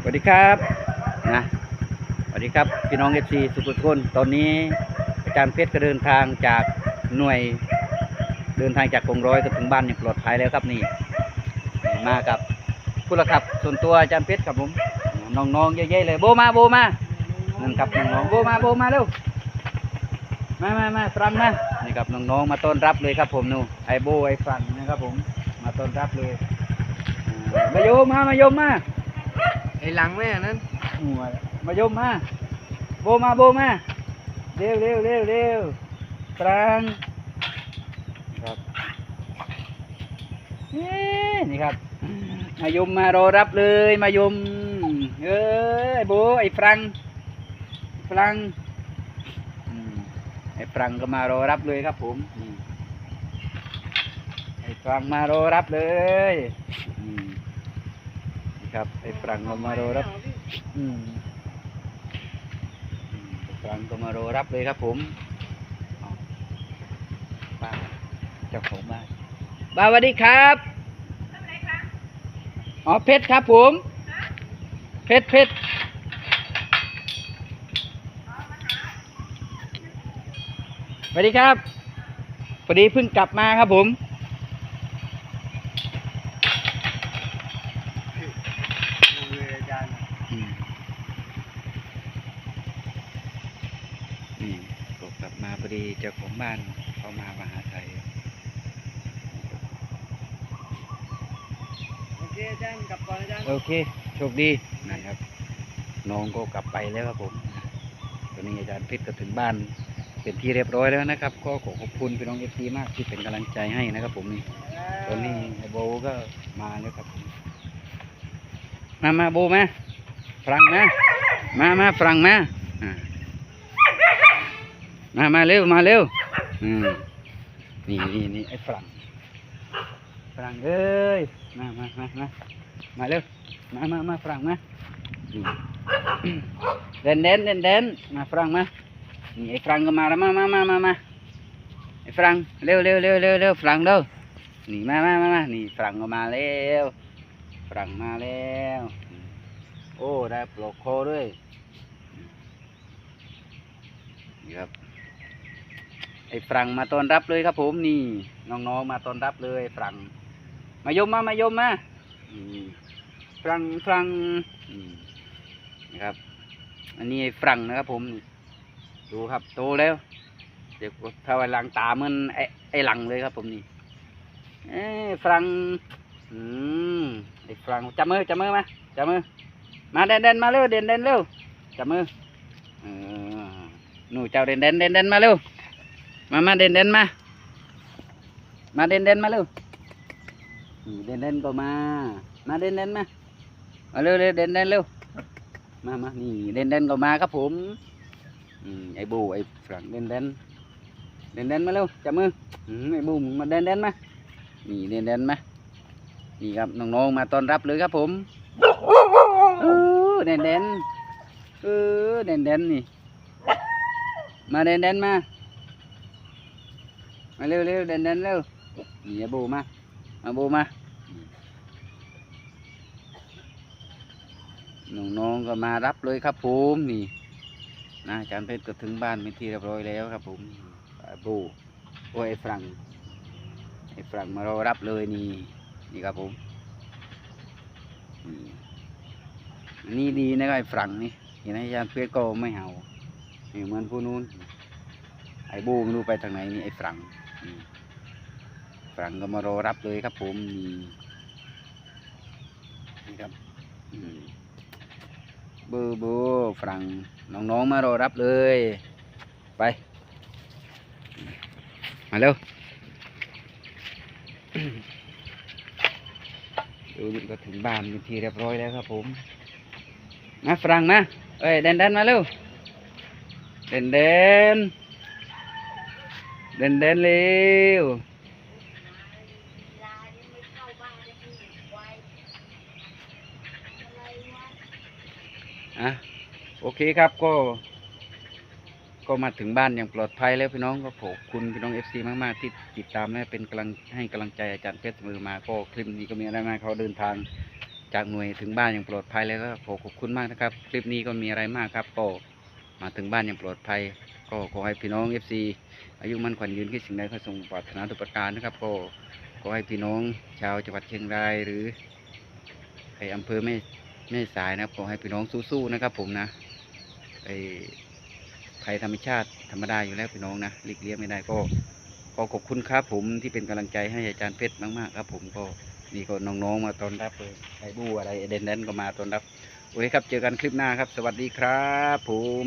สวัสดีครับนะสวัสดีครับพี่น้องเอฟซีสุขุมคนตอนนี้อาจารย์เพชรก็เดินทางจากหน่วยเดินทางจากกองร้อยก็ถึงบ้านอย่างปลอดภัยแล้วครับนี่ มากับผู้ละครับ ส่วนตัวอาจารย์เพชรครับผมน้องๆเยอะๆเลยโบมาโบมานั่นครับน้องๆโบมาโบมาเร็วมามามาฟรังมานี่ครับน้องๆมาต้อนรับเลยครับผมนู่ไอโบไอฟรังนะครับผมมาต้อนรับเลยมาโยมมามาโยมมา อ้หลังแม่นั้นหัวมายมมาโบมาโบมาเร็วเร็วเร็วเร็วปรางครับนี่ครับ มายมมารอรับเลยมายมเอ้ยไอโบไอ้ฟรังฟรังไอ้ฟรังก็มารอรับเลยครับผมไอ้ฟรังมารอรับเลยอืม ครับไอ้ฟรังก็มารอรับฟังก็มารอรับเลยครับผมเอาป้าเจ้าของบ้านบ้าสวัสดีครับอ๋อเพชรครับผมเพชรเพชรสวัสดีครับพอดีเพิ่งกลับมาครับผม อาจารย์ อืม นี่ก็กลับมาพอดีเจ้าของบ้านเขามามหาไทยโอเคอาจารย์กลับก่อนอาจารย์โอเคโชคดีนะครับน้องก็กลับไปแล้วครับผมตอนนี้อาจารย์พิษก็ถึงบ้านเป็นที่เรียบร้อยแล้วนะครับ ก็ขอขอบคุณพี่น้องเอฟซีมากที่เป็นกำลังใจให้นะครับ ผมนี่ตอนนี้ไอ้โบก็มาแล้วครับผมมามาโบมา ฝรั่งมามามาฝรั่งมาอ่า มามาเร็วมาเร็วอืมนี่นี่นี่ไอ้ฝรั่งฝรั่งเอ้ยมามามามามาเร็วมามามาฝรั่งมาเด่นเด่นเด่นเด่นมาฝรั่งมานี่ไอ้ฝรั่งก็มาแล้วมามามามามาไอ้ฝรั่งเร็วเร็วเร็วเร็วเร็วฝรั่งเร็วนี่มามามามานี่ฝรั่งก็มาแล้วฝรั่งมาแล้วโอ้ได้ปลอกคอด้วยครับ อ้ฝรั่งมาต้อนรับเลยครับ ผมนี่น้องๆมาต้อนรับเลยฝรั่งมายมมามายมมาฝรั่งฝรั่งนี่ครับ อันนี้ฝรั่งนะครับผมดูครับโตแล้ว เดี๋ยวถ้าวันหลังตามันไอ้ไอ้หลังเลยครับ ผมนี่เอ้ฝรั่งอืมไอ้ฝรั่งจับมือจับมือมาจับมือมาเด่นเด่นมาเร็วเด่นเด่นเร็วจับมือเออหนูเจ้าเด่นเด่นเด่นเด่นมาเร็ว มามาเด่นเด่นมา มาเด่นเด่นมาเร็วนี่เด่นเด่นก็มา มาเด่นเด่นมา มาเร็วเร็วเด่นเด่นเร็ว มามานี่เด่นเด่นก็มาครับผมอืมไอ้บูไอ้ฝรั่งเด่นเด่นเด่นเด่นมาเร็วจับมืออืมไอ้บูมาเด่นเด่นมา นี่เด่นเด่นๆไหมนี่ครับน้องๆมาต้อนรับเลยครับผมเออเด่นเด่นๆเออเด่นเด่นๆนี่ มาเด่นเด่นๆมา มาเร็วเร็วเด่นเด่นเร็วนี่อาบูมาอาบูมาน้องๆก็มารับเลยครับผมนี่นะอาจารย์เพชรก็ถึงบ้านเป็นที่เรียบร้อยแล้วครับผมอาบูโอ้ยไอ้ฝรั่งไอ้ฝรั่งมารอรับเลยนี่นี่ครับผมนี่อันนี่ดีนะไอ้ฝรั่งนี่เห็นไหมอาจารย์เพื่อนก็ไม่เห่านี่เหมือนผู้นู้นไอ้บูไม่รู้ไปทางไหนนี่ไอ้ฝรั่ง ฝรั่งก็มารอรับเลยครับ ผมนี่ครับบอร์เบอร์ฝรั่งน้องๆมารอรับเลย ไป มาเร็วดูนี่ก็ถึงบ้านเป็นที่เรียบร้อยแล้วครับผมมาฝรั่งมาเอ้ยเดนเดนมาเร็วเดนเดน เดนเดนเร็วอะโอเคครับก็ ก็มาถึงบ้านอย่างปลอดภัยแล้วพี่น้องก็ขอบคุณพี่น้องเอฟซีมาก ๆ ที่ติดตามและเป็นกำลังให้กำลังใจอาจารย์เพชรเสมอมาก็คลิปนี้ก็มีอะไรมากเขาเดินทางจากหน่วยถึงบ้านอย่างปลอดภัยแล้วก็ขอขอบคุณมากนะครับ คลิปนี้ก็มีอะไรมากครับก็ มาถึงบ้านอย่างปลอดภัย ก็ขอให้พี่น้อง FC อายุมั่นขวัญยืนคิดสิ่งใดก็ทรงปรารถนาทุกประการนะครับก็ขอให้พี่น้องชาวจังหวัดเชียงรายหรือไออำเภอแม่แม่สายนะครับขอให้พี่น้องสู้ๆนะครับ ผมนะไอภัยธรรมชาติธรรมดาอยู่แล้วพี่น้องนะหลีกเลี่ยงไม่ได้ก็ก็ขอบคุณครับผมที่เป็นกำลังใจให้อาจารย์เพชรมากๆครับ ผมก็นี่ก็น้องๆมาต้อนรับเลยไอบูอะไรเดนเดนก็มาต้อนรับ โอเคครับ เจอกันคลิปหน้าครับ สวัสดีครับผม